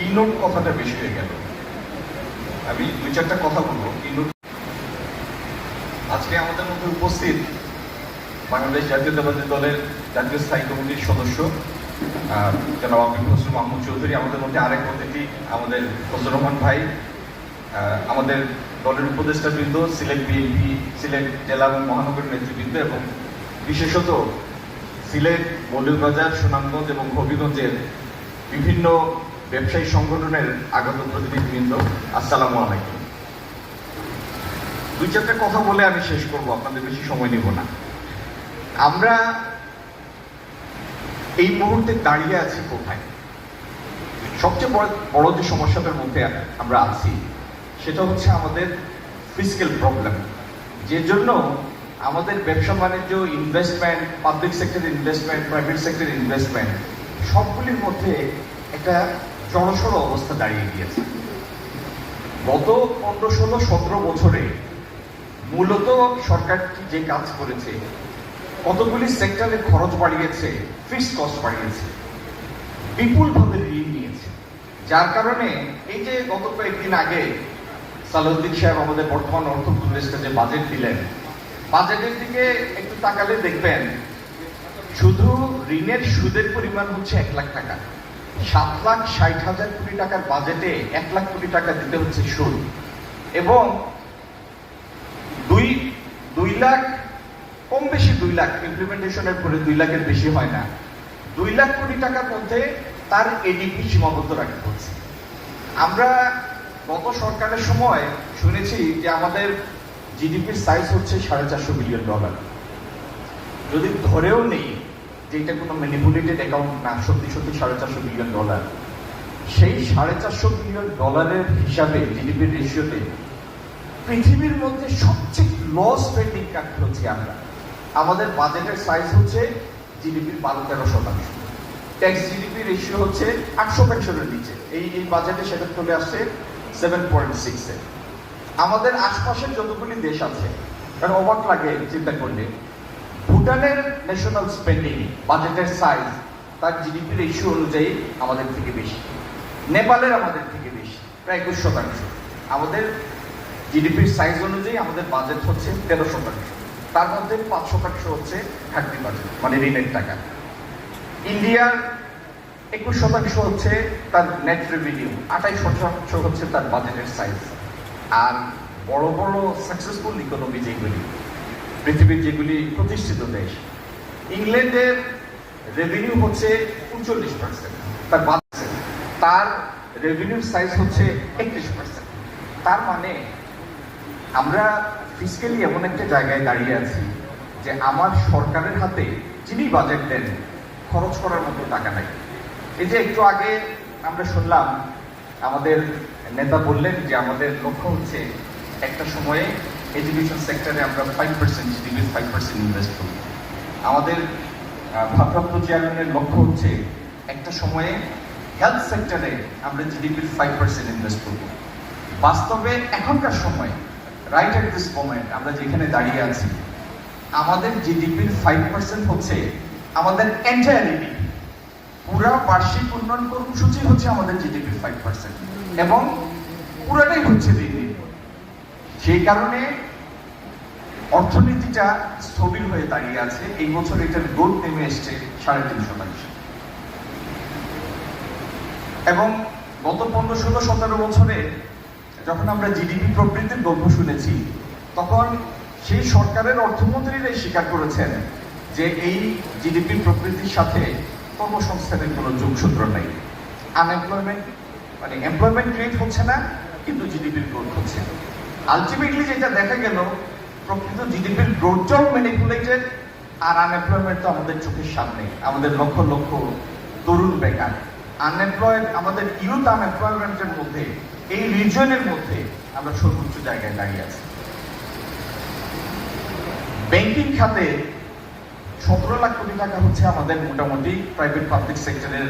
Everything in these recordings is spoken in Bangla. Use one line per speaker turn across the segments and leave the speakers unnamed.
কিনোট কথাটা বেশি হয়ে গেল। আমি দুই চারটা কথা বলব। কিনোট আজকে আমাদের মধ্যে উপস্থিত বাংলাদেশ জাতীয়তাবাদী দলের জাতীয় স্থায়ী কমিটির সদস্য জনাব আবির হোসেন মাহমুদ চৌধুরী, আমাদের মধ্যে আরেক অতিথি আমাদের ফজল রহমান ভাই আমাদের দলের উপদেষ্টা বৃন্দ, সিলেট বিএনপি, সিলেট জেলা এবং মহানগর নেতৃবৃন্দ এবং বিশেষত সিলেট মৌলভীবাজার সুনামগঞ্জ এবং হবিগঞ্জের বিভিন্ন ব্যবসায়ী সংগঠনের আগত প্রতিনিধিবৃন্দ, আসসালামু আলাইকুম। দুই চারটা কথা বলে আমি শেষ করব, আপনাদের বেশি সময় নেব না। আমরা এই মুহূর্তে দাঁড়িয়ে আছি কোথায়? সবচেয়ে বড় বড় যে সমস্যাটার মধ্যে আমরা আছি, সেটা হচ্ছে আমাদের ফিজিক্যাল প্রবলেম যে জন্য আমাদের ব্যবসা বাণিজ্য investment public sector investment private sector investment সবগুলির মধ্যে একটা জড়সড় অবস্থা দাঁড়িয়ে গিয়েছে। গত পনেরো, ষোলো, সতেরো বছরে মূলত সরকারটি যে কাজ করেছে, কতগুলি সেক্টরে খরচ বাড়িয়েছে ফিক্সড কস্ট বাড়িয়েছে, বিপুলভাবে ঋণ নিয়েছে। যার কারণে এই যে গত কয়েকদিন আগে সালাউদ্দিন সাহেব আমাদের বর্তমান অর্থ উপদেষ্টা যে বাজেট দিলেন বাজেটের দিকে একটু তাকালে দেখবেন, শুধু ঋণের সুদের পরিমাণ হচ্ছে এক লাখ টাকা। সাত লাখ ষাট হাজার কোটি টাকার বাজেটে এক লাখ কোটি টাকা দিতে হচ্ছে সুদ এবং দুই দুই লাখ, কম বেশি দুই লাখ ইমপ্লিমেন্টেশনের পরে দুই লাখের বেশি হয় না। দুই লাখ কোটি টাকার মধ্যে তার এডিপি সীমাবদ্ধ রাখতে হচ্ছে। আমরা গত সরকারের সময় শুনেছি যে আমাদের জিডিপির সাইজ হচ্ছে সাড়ে চারশো বিলিয়ন ডলার যদি ধরেও নেই যে এটা কোনো ম্যানিপুলেটেড অ্যাকাউন্ট না, সত্যি সত্যি সাড়ে চারশো বিলিয়ন ডলার সেই সাড়ে চারশো বিলিয়ন ডলারের হিসাবে জিডিপির রেশিওতে পৃথিবীর মধ্যে সবচেয়ে লো স্পেন্ডিং কান্ট্রি হচ্ছে আমরা। আমাদের বাজেটের সাইজ হচ্ছে জিডিপির বারো তেরো শতাংশ। ট্যাক্স জিডিপি রেশিও হচ্ছে আট শতাংশের নিচে। এই এই বাজেটে সেটা চলে আসছে সেভেন পয়েন্ট সিক্সে আমাদের আশপাশের যতগুলি দেশ আছে কারণ অবাক লাগে, চিন্তা করলে। ভুটানের ন্যাশনাল স্পেন্ডিং বাজেটের সাইজ তার জিডিপি রেশিও অনুযায়ী আমাদের থেকে বেশি। নেপালের আমাদের থেকে বেশি, প্রায় একুশ শতাংশ। আমাদের জিডিপির সাইজ অনুযায়ী আমাদের বাজেট হচ্ছে তেরো শতাংশ। তার মধ্যে পাঁচ শতাংশ হচ্ছে ঘাটতি বাজেট মানে ঋণের টাকা। ইন্ডিয়ার একুশ শতাংশ হচ্ছে তার নেট রেভিনিউ আঠাইশ শতাংশ হচ্ছে তার বাজেটের সাইজ আর বড় বড় সাকসেসফুল ইকোনমি যেগুলি পৃথিবীর যেগুলি প্রতিষ্ঠিত দেশ ইংল্যান্ডের রেভিনিউ হচ্ছে উনচল্লিশ পার্সেন্ট তার বাজেট তার রেভিনিউর সাইজ হচ্ছে একত্রিশ পার্সেন্ট তার মানে আমরা ফিজিক্যালি এমন একটা জায়গায় দাঁড়িয়ে আছি যে আমার সরকারের হাতে যিনি বাজেট দেন, খরচ করার মতো টাকা নাই। এই যে একটু আগে আমরা শুনলাম, আমাদের নেতা বললেন যে আমাদের লক্ষ্য হচ্ছে একটা সময়ে এডুকেশন সেক্টরে আমরা ফাইভ পার্সেন্ট জিডিপির ফাইভ পার্সেন্ট ইনভেস্ট করব আমাদের ভারপ্রাপ্ত চেয়ারম্যানের লক্ষ্য হচ্ছে একটা সময়ে হেলথ সেক্টরে আমরা জিডিপির ফাইভ পার্সেন্ট ইনভেস্ট করব। বাস্তবে এখনকার সময় রাইট অ্যাট দিস মোমেন্ট আমরা যেখানে দাঁড়িয়ে আছি, আমাদের জিডিপির ফাইভ পার্সেন্ট হচ্ছে আমাদের এন্টায়ার জিডিপি পুরা বার্ষিক উন্নয়ন কর্মসূচি হচ্ছে আমাদের জিডিপির ফাইভ পার্সেন্ট এবং পুরাটাই হচ্ছে দিন সেই কারণে অর্থনীতিটা স্থবির হয়ে দাঁড়িয়ে আছে। এই বছর এটার গ্রোথ নেমে এসছে সাড়ে তিন শতাংশ। এবং গত পনেরো, ষোলো, সতেরো বছরে যখন আমরা জিডিপি প্রবৃত্তির গল্প শুনেছি, তখন সেই সরকারের অর্থমন্ত্রীরাই স্বীকার করেছেন যে এই জিডিপি প্রবৃদ্ধির সাথে কর্মসংস্থানের কোনো যোগসূত্র নেই। আনএমপ্লয়মেন্ট মানে এমপ্লয়মেন্ট ক্রিয়েট হচ্ছে না, কিন্তু জিডিপির গ্রোথ হচ্ছে। আলটিমেটলি যেটা দেখা গেল, প্রকৃত জিডিপির গ্রোথটাও ম্যানিপুলেটেড আর আনএমপ্লয়মেন্ট তো আমাদের চোখের সামনে। আমাদের লক্ষ লক্ষ তরুণ বেকার। আনএমপ্লয়েড আমাদের ইউথ আনএমপ্লয়মেন্টের মধ্যে, এই রিজনের মধ্যে আমরা সর্বোচ্চ জায়গায় দাঁড়িয়ে আছি। ব্যাংকিং খাতে সতেরো লাখ কোটি টাকা হচ্ছে আমাদের মোটামুটি প্রাইভেট পাবলিক সেক্টরের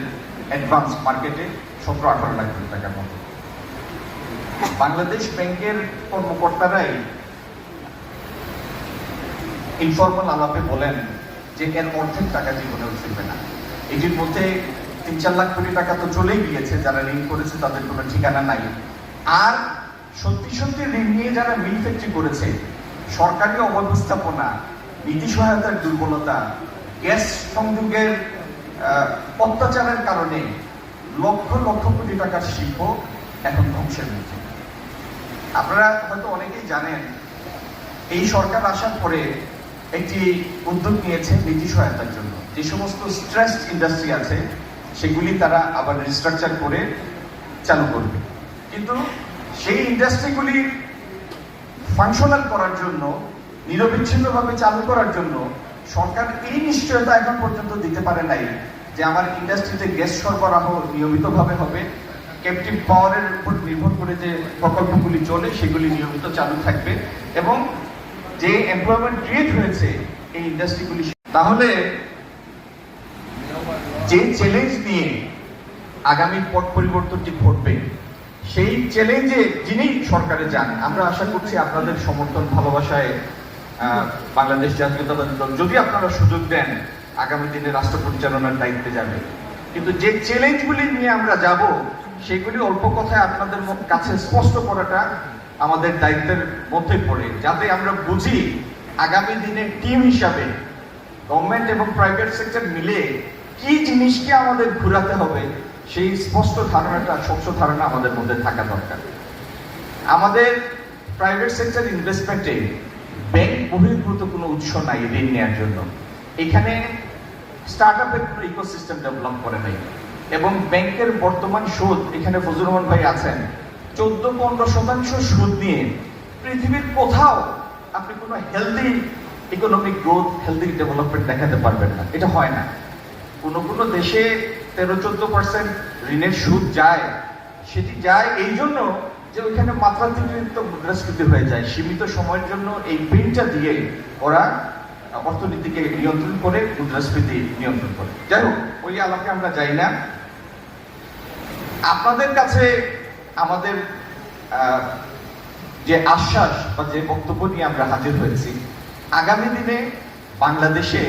অ্যাডভান্স মার্কেটে সতেরো আঠারো লাখ কোটি টাকার মতো। বাংলাদেশ ব্যাংকের কর্মকর্তারাই ইনফর্মাল আলাপে বলেন যে এর অর্ধেক টাকা জীবনেও ফিরবে না। এটির মধ্যে তিন চার লাখ কোটি টাকা তো চলেই গিয়েছে, যারা ঋণ করেছে তাদের কোনো ঠিকানা নাই। আর সত্যি সত্যি ঋণ নিয়ে যারা মিল ফ্যাক্টরি করেছে, সরকারি অব্যবস্থাপনা, নীতি সহায়তার দুর্বলতা, গ্যাস সংযোগের অত্যাচারের কারণে লক্ষ লক্ষ কোটি টাকার শিল্প এখন ধ্বংসের মুখে। আপনারা হয়তো অনেকেই জানেন, এই সরকার আসার পরে একটি উদ্যোগ নিয়েছে নীতি সহায়তার জন্য। যে সমস্ত স্ট্রেস ইন্ডাস্ট্রি আছে, সেগুলি তারা আবার রিস্ট্রাকচার করে চালু করবে। কিন্তু সেই ইন্ডাস্ট্রিগুলি ফাংশনাল করার জন্য, নিরবিচ্ছিন্নভাবে চালু করার জন্য সরকার এই নিশ্চয়তা এখন পর্যন্ত দিতে পারে নাই যে আমার ইন্ডাস্ট্রিতে গ্যাস সরবরাহ নিয়মিতভাবে হবে। ক্যাপটিভ পাওয়ারের উপর নির্ভর করে যে প্রকল্পগুলি চলে, সেগুলি নিয়মিত চালু থাকবে এবং যে এমপ্লয়মেন্ট ক্রিয়েট হয়েছে এই ইন্ডাস্ট্রিগুলি তাহলে যে চ্যালেঞ্জ নিয়ে আগামী পট পরিবর্তনটি ঘটবে, সেই চ্যালেঞ্জে যিনি সরকারে যান, আমরা আশা করছি আপনাদের সমর্থন, ভালোবাসায় বাংলাদেশ জাতীয়তাবাদী দল, যদি আপনারা সুযোগ দেন, আগামী দিনে রাষ্ট্র পরিচালনার দায়িত্বে যাবে। কিন্তু যে চ্যালেঞ্জগুলি নিয়ে আমরা যাব সেগুলি অল্প কথায় আপনাদের কাছে স্পষ্ট করাটা আমাদের দায়িত্বের মধ্যে পড়ে। যাতে আমরা বুঝি আগামী দিনে টিম হিসাবে গভর্নমেন্ট এবং প্রাইভেট সেক্টর মিলে কি জিনিসকে আমাদের ঘুরাতে হবে, সেই স্পষ্ট ধারণাটা, স্বচ্ছ ধারণা আমাদের মধ্যে থাকা দরকার। আমাদের প্রাইভেট সেক্টর ইনভেস্টমেন্টে ব্যাংক বহির্ভূত কোনো উৎস নাই ঋণ নেওয়ার জন্য। এখানে স্টার্ট আপের কোনো ইকোসিস্টেম ডেভেলপ করে নাই। এবং ব্যাংকের বর্তমান সুদ, এখানে ফজলুর রহমান ভাই আছেন, চোদ্দ পনেরো শতাংশ সুদ নিয়ে পৃথিবীর কোথাও আপনি কোনো healthy economic growth healthy development দেখাতে পারবেন না। এটা হয় না। কোনো কোনো দেশে তেরো চোদ্দ পার্সেন্ট ঋণের সুদ যায়। সেটি যায় এই জন্য যে ওইখানে মাত্রাতিরিক্ত মুদ্রাস্ফীতি হয়ে যায়। সীমিত সময়ের জন্য এই প্রিন্টটা দিয়ে ওরা অর্থনীতিকে নিয়ন্ত্রণ করে, মুদ্রাস্ফীতি নিয়ন্ত্রণ করে। যাই হোক, ওই আলাপে আমরা যাই না। আপনাদের কাছে আমাদের যে আশ্বাস বা যে বক্তব্য নিয়ে আমরা হাজির হয়েছি, আগামী দিনে বাংলাদেশে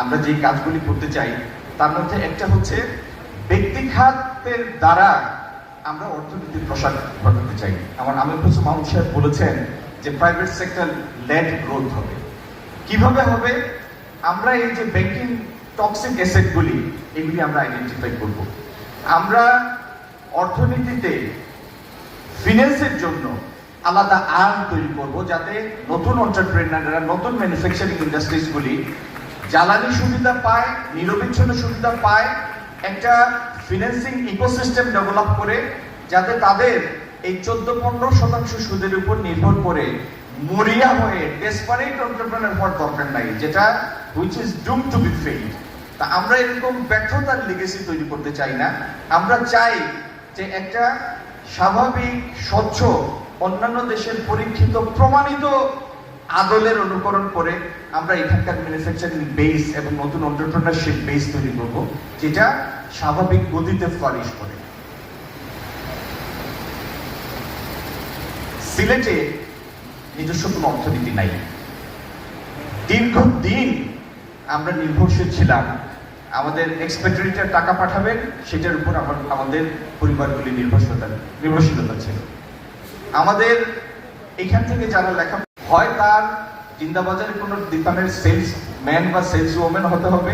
আমরা যে কাজগুলি করতে চাই, তার মধ্যে একটা হচ্ছে ব্যক্তি খাতের দ্বারা আমরা অর্থনীতির প্রসার ঘটাতে চাই। আমার আমির হোসেন মাহমুদ সাহেব বলেছেন যে প্রাইভেট সেক্টর লেড গ্রোথ হবে। কীভাবে হবে? আমরা এই যে ব্যাংকিং টক্সিক অ্যাসেটগুলি এগুলি আমরা আইডেন্টিফাই করব। আমরা অর্থনীতিতে ফিন্যান্সের জন্য আলাদা আর্ম তৈরি করব যাতে নতুন অন্টারপ্রেনাররা নতুন ম্যানুফ্যাকচারিং ইন্ডাস্ট্রিজগুলি জ্বালানি সুবিধা পায়, নিরবিচ্ছিন্ন সুবিধা পায়, একটা ফিন্যান্সিং ইকোসিস্টেম ডেভেলপ করে যাতে তাদের এই চোদ্দ পনেরো শতাংশ সুদের উপর নির্ভর করে মরিয়া হয়ে ডেসপারেট অন্টারপ্রেনার হওয়ার দরকার নাই, যেটা which is doom to be fade তা আমরা এরকম ব্যর্থতার লিগেসি তৈরি করতে চাই না। আমরা চাই যে একটা স্বাভাবিক, স্বচ্ছ, অন্যান্য দেশের পরীক্ষিত, প্রমাণিত আদলের অনুকরণ করে আমরা এখানকার ম্যানুফ্যাকচারিং বেস এবং নতুন অন্টারপ্রেনারশিপ বেস তৈরি করব, যেটা স্বাভাবিক গতিতে ফ্লারিশ করে। সিলেটে নিজস্ব কোনো অর্থনীতি নাই। দীর্ঘদিন আমরা নির্ভরশীল ছিলাম আমাদের এক্সপেক্টরিটার টাকা পাঠাবেন, সেটার উপর আমার, আমাদের পরিবারগুলি নির্ভরশীলতা নির্ভরশীলতা ছিল। আমাদের এখান থেকে যারা লেখা হয়, তার জিন্দাবাজারে কোনো দোকানের সেলস ম্যান বা সেলস ওম্যান হতে হবে,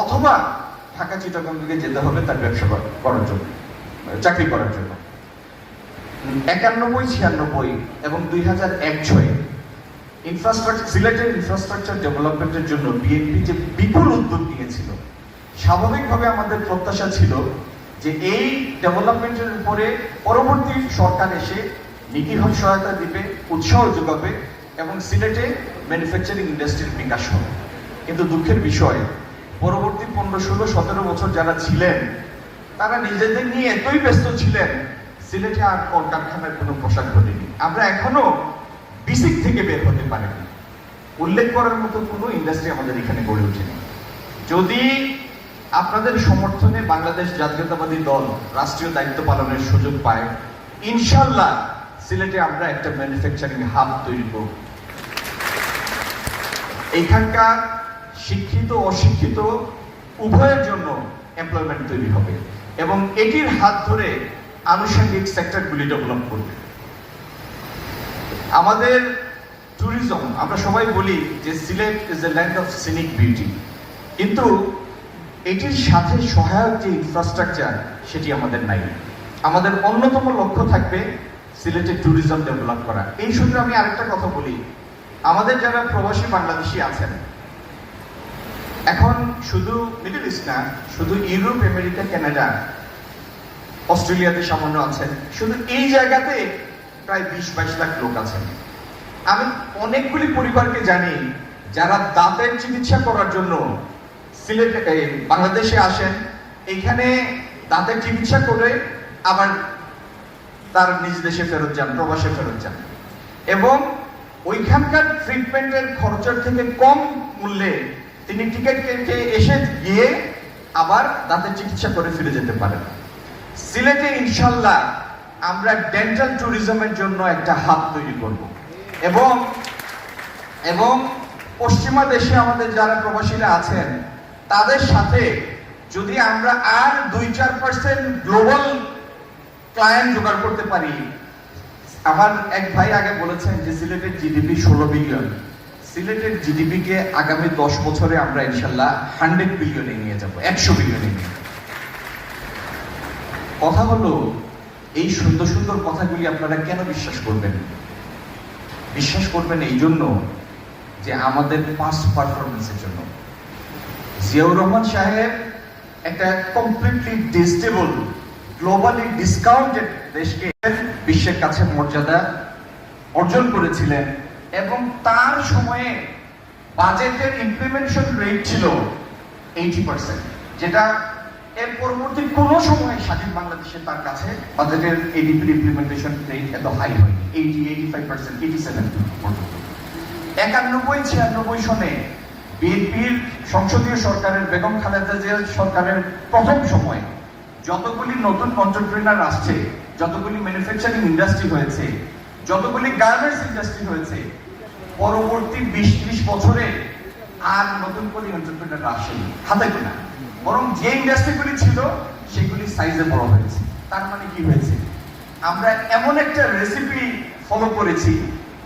অথবা ঢাকা চিটাগঙ্গে যেতে হবে তার ব্যবসা করার জন্য চাকরি করার জন্য। একানব্বই, ছিয়ানব্বই এবং দুই হাজার এক ছয়ে ইনফ্রাস্ট্রাকচার সিলেটের ইনফ্রাস্ট্রাকচার ডেভেলপমেন্টের জন্য বিএনপি যে বিপুল উদ্যোগ নিয়েছিল স্বাভাবিকভাবে আমাদের প্রত্যাশা ছিল যে এই ডেভেলপমেন্টের উপরে পরবর্তী সরকার এসে নীতিগত সহায়তা দিবে, উৎসাহ যোগাবে এবং সিলেটে ম্যানুফ্যাকচারিং ইন্ডাস্ট্রির বিকাশ হবে কিন্তু দুঃখের বিষয়, পরবর্তী পনেরো, ষোলো, সতেরো বছর যারা ছিলেন, তারা নিজেদের নিয়ে এতই ব্যস্ত ছিলেন, সিলেটে আর কলকারখানার কোনো প্রসার ঘটেনি আমরা এখনও বিসিক থেকে বের হতে পারিনি। উল্লেখ করার মতো কোনো ইন্ডাস্ট্রি আমাদের এখানে গড়ে ওঠেনি। যদি আপনাদের সমর্থনে বাংলাদেশ জাতীয়তাবাদী দল রাষ্ট্রীয় দায়িত্ব পালনের সুযোগ পায়। ইনশাল্লাহ সিলেটে আমরা একটা ম্যানুফ্যাকচারিং হাব তৈরি করব। এখানকার শিক্ষিত, অশিক্ষিত উভয়ের জন্য এমপ্লয়মেন্ট তৈরি হবে এবং এটির হাত ধরে আনুষঙ্গিক সেক্টরগুলি ডেভেলপ করবে। আমাদের ট্যুরিজম আমরা সবাই বলি যে Sylhet is a land of scenic beauty কিন্তু এটির সাথে সহায়ক যে ইনফ্রাস্ট্রাকচার সেটি আমাদের নাই। আমাদের অন্যতম লক্ষ্য থাকবে সিলেটের ট্যুরিজম ডেভেলপ করা। এই সূত্রে আমি আরেকটা কথা বলি। আমাদের যারা প্রবাসী বাংলাদেশি আছেন, এখন শুধু মিডল ইস্ট না, শুধু ইউরোপ আমেরিকা কানাডা অস্ট্রেলিয়াতে সামান্য আছেন, শুধু এই জায়গাতে প্রায় বিশ বাইশ লাখ লোক আছেন। আমি অনেকগুলি পরিবারকে জানি যারা দাঁতের চিকিৎসা করার জন্য সিলেট বাংলাদেশে আসেন এখানে দাঁতের চিকিৎসা করে আবার তার নিজ দেশে ফেরত যান, প্রবাসে ফেরত যান। এবং ওইখানকার ট্রিটমেন্টের খরচের থেকে কম মূল্যে তিনি টিকিট কেটে এসে গিয়ে আবার দাঁতের চিকিৎসা করে ফিরে যেতে পারেন। সিলেটে ইনশাল্লাহ আমরা ডেন্টাল ট্যুরিজমের জন্য একটা হাব তৈরি করব। এবং এবং পশ্চিমা দেশে আমাদের যারা প্রবাসীরা আছেন তাদের সাথে যদি আমরা আর দুই, চার পার্সেন্ট গ্লোবাল ক্লায়েন্ট জোগাড় করতে পারি, আমার এক ভাই আগে বলেছেন যে সিলেটের জিডিপি ষোলো বিলিয়ন সিলেটের জিডিপি কে আগামী দশ বছরে আমরা ইনশাল্লাহ হান্ড্রেড বিলিয়নে নিয়ে যাব, একশো বিলিয়নে নিয়ে। কথা হলো, এই সুন্দর সুন্দর কথাগুলি আপনারা কেন বিশ্বাস করবেন? বিশ্বাস করবেন এই জন্য যে আমাদের পাস্ট পারফরমেন্সের জন্য। জিয়াউর রহমান সাহেব একটা কমপ্লিটলি ডিস্টেবল গ্লোবালি ডিসকাউন্টেড দেশকে বিশ্বের কাছে মর্যাদা অর্জন করেছিলেন এবং তার সময়ে বাজেটের ইমপ্লিমেন্টেশন রেট ছিল এইটি পার্সেন্ট যেটা এর পরবর্তী কোনো সময় স্বাধীন বাংলাদেশে তার কাছে বাজেটের এডিপি ইমপ্লিমেন্টেশন রেট এত হাই হয়নি eighty eighty five percent eighty seven একানব্বই, ছিয়ানব্বই সনে বিএনপির সংসদীয় সরকারের বেগম খালেদা জিয়া সরকারের প্রথম সময় যতগুলি নতুন অন্টারপ্রিনার আসছে, যতগুলি ম্যানুফ্যাকচারিং ইন্ডাস্ট্রি হয়েছে, যতগুলি গার্মেন্টস ইন্ডাস্ট্রি হয়েছে, পরবর্তী বিশ, ত্রিশ বছরে আর নতুন করে অন্টারপ্রিনার আসেনি, হাতে গোনা। বরং যে ইন্ডাস্ট্রিগুলি ছিল, সেগুলি সাইজে বড় হয়েছে। তার মানে কি হয়েছে? আমরা এমন একটা রেসিপি ফলো করেছি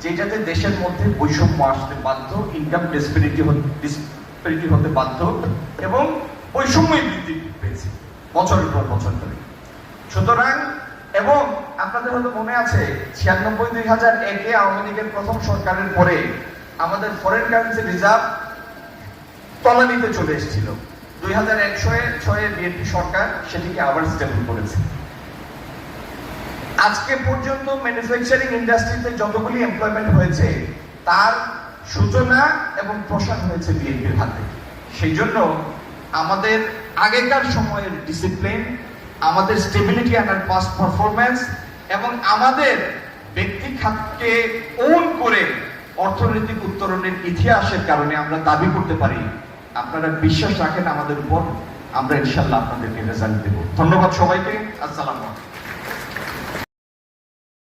যেটাতে দেশের মধ্যে বৈষম্য আসতে বাধ্য ইনকাম ডিসপেরিটি ডিসপেরিটি হতে বাধ্য এবং বৈষম্যই বৃদ্ধি পেয়েছে বছরের পর বছর ধরে। সুতরাং, এবং আপনাদের হয়তো মনে আছে, ছিয়ানব্বই দুই হাজার একে আওয়ামী লীগের প্রথম সরকারের পরে আমাদের ফরেন কারেন্সি রিজার্ভ তলানিতে চলে এসেছিল। দুই হাজার একশো ছয়ে বিএনপি সরকার সেটিকে আবার স্টেবল করেছে। আজকে পর্যন্ত ম্যানুফ্যাকচারিং ইন্ডাস্ট্রিতে যতগুলি এমপ্লয়মেন্ট হয়েছে, তার সূচনা এবং প্রসার হয়েছে বিএনপির হাতে। সেই জন্য আমাদের আগেকার সময়ের ডিসিপ্লিন আমাদের স্টেবিলিটি আনার পাস্ট পারফরমেন্স এবং আমাদের ব্যক্তি খাতকে ওন করে অর্থনৈতিক উত্তরণের ইতিহাসের কারণে আমরা দাবি করতে পারি, আপনারা বিশ্বাস রাখেন আমাদের উপর, আমরা ইনশাল্লাহ আপনাদেরকে রেজাল্ট দেব। ধন্যবাদ সবাইকে। আসসালামু আলাইকুম।